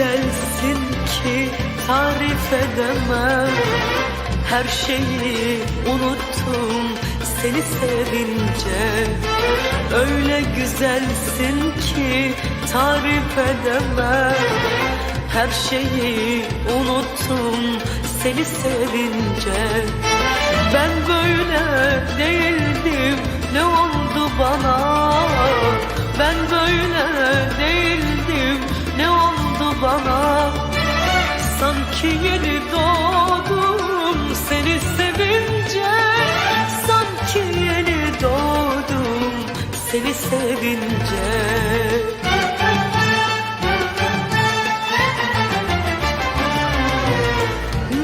güzelsin ki tarif edemem. Her şeyi unuttum seni sevince. Öyle güzelsin ki tarif edemem. Her şeyi unuttum seni sevince. Ben böyle değildim ne oldu bana? Ben böyle Sanki yeni doğdum seni sevince Sanki yeni doğdum seni sevince.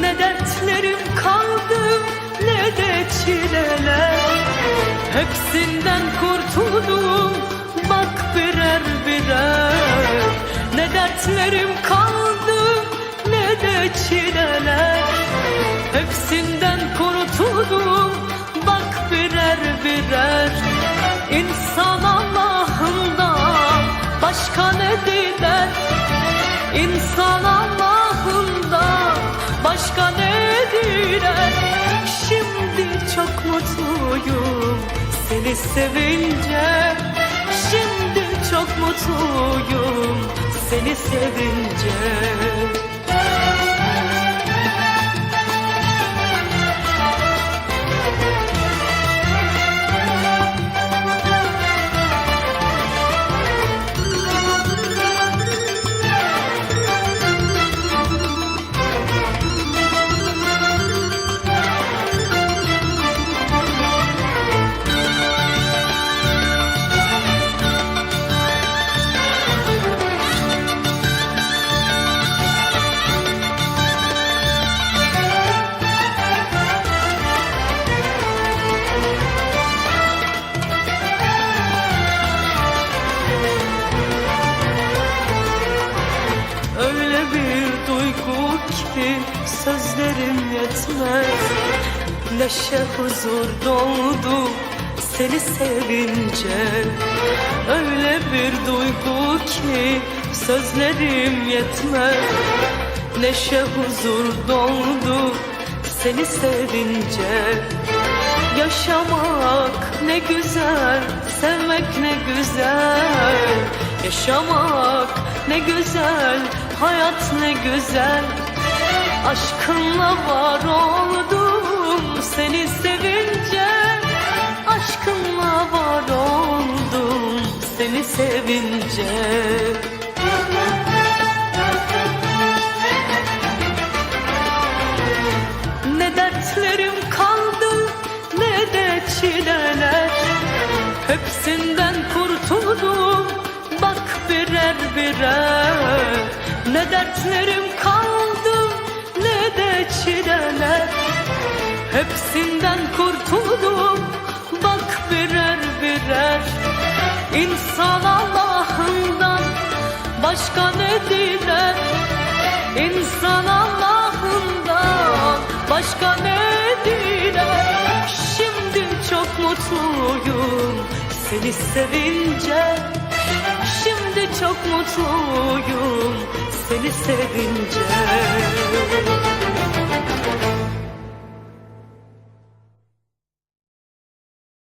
Ne dertlerim kaldı ne de çileler. Hepsinden kurtuldum bak birer birer. Ne dertlerim kaldı çileler Hepsinden kurtuldum bak birer birer. İnsan Allah'ından başka ne diler? İnsan Allah'ından başka ne diler? Şimdi çok mutluyum seni sevince. Şimdi çok mutluyum seni sevince sözlerim yetmez. Neşe huzur doldu seni sevince. Öyle bir duygu ki sözlerim yetmez. Neşe huzur doldu seni sevince. Yaşamak ne güzel, sevmek ne güzel. Yaşamak ne güzel, hayat ne güzel Aşkınla var oldum seni sevince. Aşkınla var oldum seni sevince. Ne dertlerim kaldı ne de çileler. Hepsinden kurtuldum bak birer birer. Ne dertlerim kaldı çileler Hepsinden kurtuldum bak birer birer. İnsan Allah'ından başka ne diler? İnsan Allah'ından başka ne diler? Şimdi çok mutluyum seni sevince. Şimdi çok mutluyum seni sevince